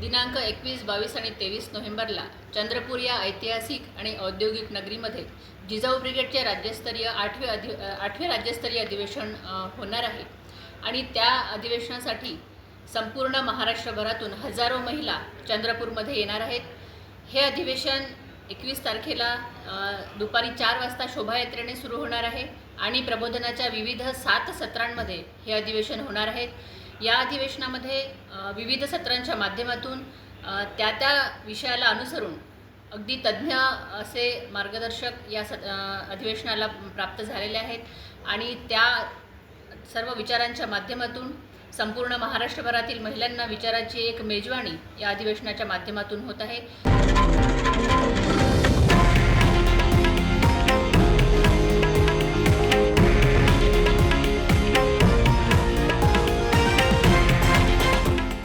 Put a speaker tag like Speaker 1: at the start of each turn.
Speaker 1: दिनांक एकवीस बावीस आणि तेवीस नोव्हेंबरला चंद्रपूर या ऐतिहासिक आणि औद्योगिक नगरीमध्ये जिजाऊ ब्रिगेडचे राज्यस्तरीय आठवे अधि आठवे राज्यस्तरीय अधिवेशन होणार आहे. आणि त्या अधिवेशनासाठी संपूर्ण महाराष्ट्रभरातून हजारो महिला चंद्रपूरमध्ये येणार आहेत. हे अधिवेशन एकवीस तारखेला दुपारी चार वाजता शोभायात्रेने सुरू होणार आहे आणि प्रबोधनाच्या विविध सात सत्रांमध्ये हे अधिवेशन होणार आहे. या अधिवेशनामध्ये विविध सत्रांच्या माध्यमातून त्या त्या विषयाला अनुसरून अगदी तज्ज्ञ असे मार्गदर्शक या सत अधिवेशनाला प्राप्त झालेले आहेत. आणि त्या सर्व विचारांच्या माध्यमातून संपूर्ण महाराष्ट्रभरातील महिलांना विचाराची एक मेजवानी या अधिवेशनाच्या माध्यमातून होत आहे.